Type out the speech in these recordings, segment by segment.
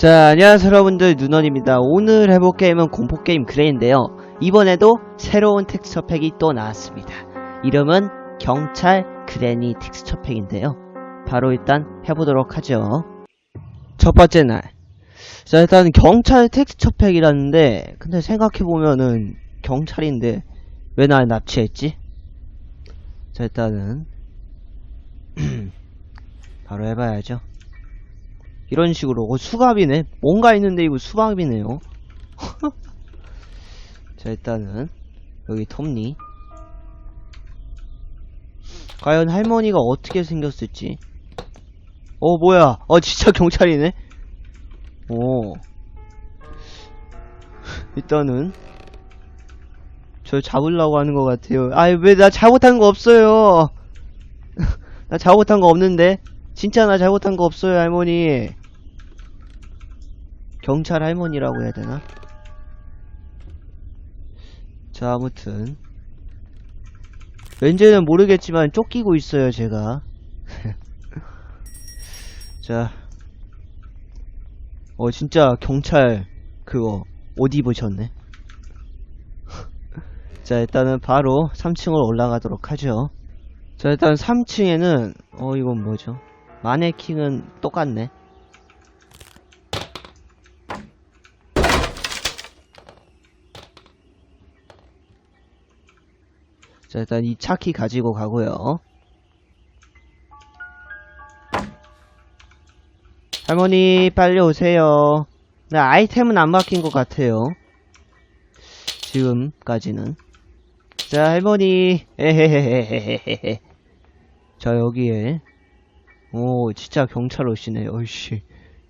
자, 안녕하세요 여러분들 눈원입니다. 오늘 해볼 게임은 공포게임 그레인데요. 이번에도 새로운 텍스처 팩이 또 나왔습니다. 이름은 경찰 그레니 텍스처 팩인데요. 바로 일단 해보도록 하죠. 첫 번째 날. 자, 일단 경찰 텍스처 팩이라는데, 근데 생각해보면은 경찰인데, 왜 날 납치했지? 자, 일단은, 바로 해봐야죠. 이런 식으로. 어, 수갑이네. 뭔가 있는데 이거 수갑이네요. 자 일단은 여기 톱니. 과연 할머니가 어떻게 생겼을지. 어 뭐야. 어 진짜 경찰이네. 오. 일단은 저 잡으려고 하는 것 같아요. 아이 왜 나 잘못한 거 없어요? 나 잘못한 거 없는데? 진짜 나 잘못한 거 없어요 할머니 경찰 할머니라고 해야 되나? 자, 아무튼. 왠지는 모르겠지만 쫓기고 있어요, 제가. 자. 어, 진짜 경찰, 그거, 옷 입으셨네. 자, 일단은 바로 3층으로 올라가도록 하죠. 자, 일단 3층에는, 어, 이건 뭐죠? 마네킹은 똑같네. 자, 일단 이 차키 가지고 가고요. 할머니, 빨리 오세요. 네, 아이템은 안 바뀐 것 같아요. 지금까지는. 자, 할머니. 에헤헤헤헤헤헤. 자, 여기에. 오, 진짜 경찰 오시네. 어이씨.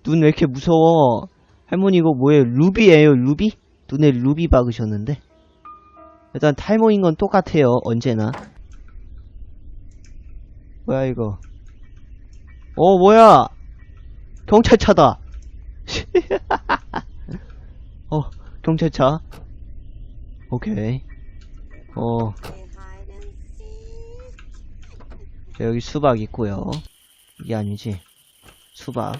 눈 왜 이렇게 무서워? 할머니 이거 뭐예요? 루비예요, 루비? 눈에 루비 박으셨는데? 일단 탈모인 건 똑같아요 언제나. 뭐야 이거. 어 뭐야! 경찰차다! 어 경찰차. 오케이. 어. 자, 여기 수박 있고요. 이게 아니지. 수박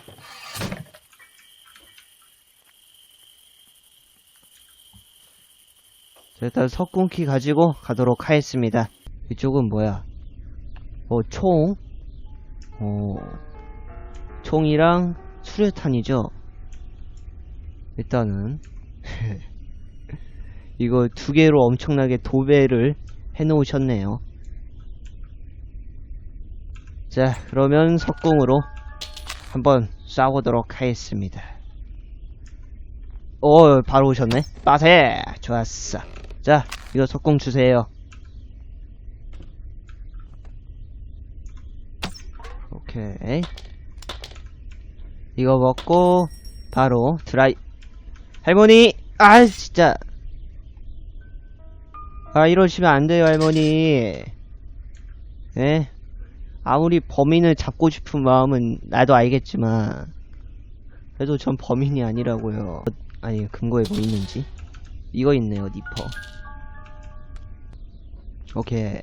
일단 석궁키 가지고 가도록 하겠습니다. 이쪽은 뭐야? 어, 총. 어, 총이랑 수류탄이죠? 일단은. 이거 두 개로 엄청나게 도배를 해 놓으셨네요. 자, 그러면 석궁으로 한번 쏴보도록 하겠습니다. 어, 바로 오셨네. 빠세! 좋았어. 자, 이거 석공 주세요. 오케이. 이거 먹고, 바로 드라이. 할머니! 아, 진짜. 아, 이러시면 안 돼요, 할머니. 예? 아무리 범인을 잡고 싶은 마음은 나도 알겠지만, 그래도 전 범인이 아니라고요. 아니, 금고에 뭐 있는지? 이거 있네요, 니퍼. 오케이.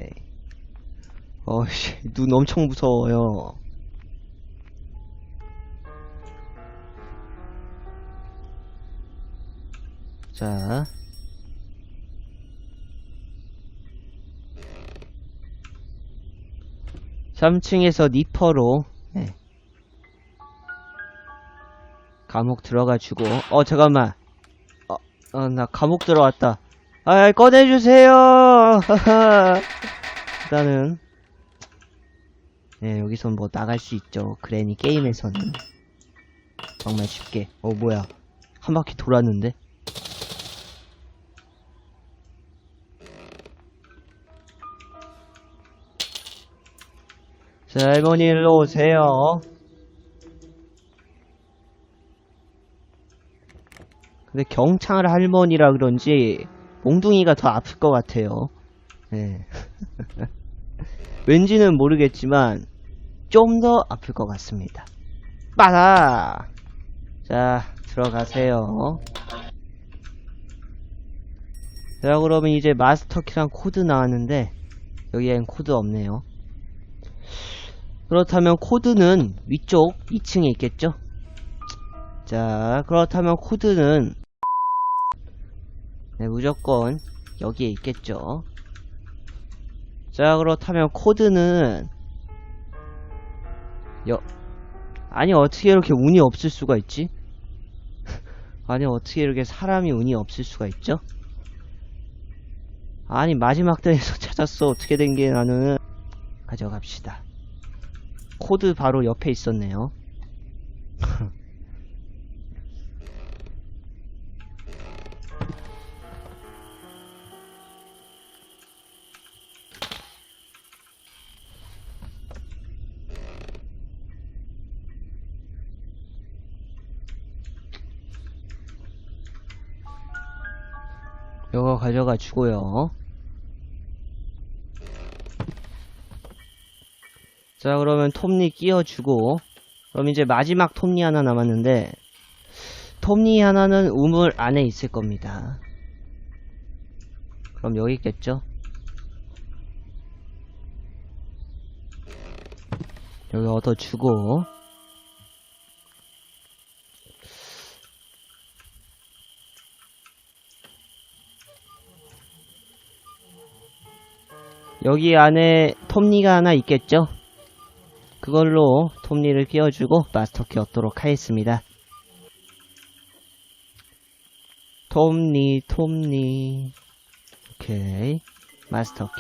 어씨, 눈 엄청 무서워요. 자. 삼층에서 니퍼로, 네. 감옥 들어가지고, 어, 잠깐만. 어, 나 감옥 들어왔다. 아, 꺼내주세요! 일단은, 네, 여기선 뭐 나갈 수 있죠. 그래니 게임에서는. 정말 쉽게. 어, 뭐야. 한 바퀴 돌았는데? 자, 할머니 일로 오세요. 근데 경찰 할머니라 그런지 몽둥이가 더 아플 것 같아요. 네. 왠지는 모르겠지만 좀 더 아플 것 같습니다. 빠다! 자, 들어가세요. 자, 그러면 이제 마스터키랑 코드 나왔는데 여기엔 코드 없네요. 그렇다면 코드는 위쪽 2층에 있겠죠? 자, 그렇다면 코드는 네, 무조건 여기에 있겠죠. 자, 그렇다면 코드는 여 아니 어떻게 이렇게 운이 없을 수가 있지? 아니 어떻게 이렇게 사람이 운이 없을 수가 있죠? 아니 마지막 단에서 찾았어 어떻게 된 게 나는 가져갑시다 코드 바로 옆에 있었네요 이거 가져가 주고요. 자 그러면 톱니 끼워주고. 그럼 이제 마지막 톱니 하나 남았는데 톱니 하나는 우물 안에 있을 겁니다. 그럼 여기 있겠죠? 여기 얻어주고 여기 안에 톱니가 하나 있겠죠 그걸로 톱니를 끼워주고 마스터키 얻도록 하겠습니다. 톱니, 톱니. 오케이. 마스터키.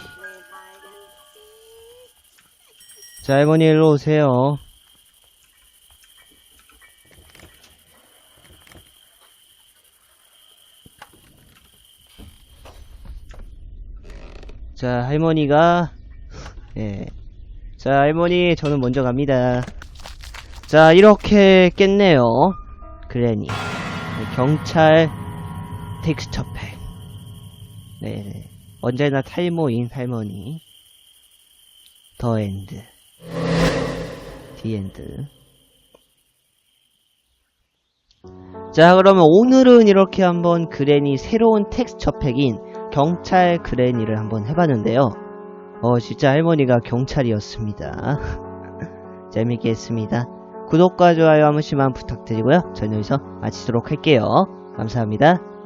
자, 할머니 일로 오세요. 자, 할머니가, 예. 자, 할머니, 저는 먼저 갑니다. 자, 이렇게 깼네요. 그래니. 네, 경찰 텍스처 팩. 네. 언제나 탈모인 할머니. 더 엔드. 디 엔드. 자, 그러면 오늘은 이렇게 한번 그래니 새로운 텍스처 팩인 경찰 그래니를 한번 해봤는데요. 어, 진짜 할머니가 경찰이었습니다. 재밌게 했습니다. 구독과 좋아요 한 번씩만 부탁드리고요. 저는 여기서 마치도록 할게요. 감사합니다.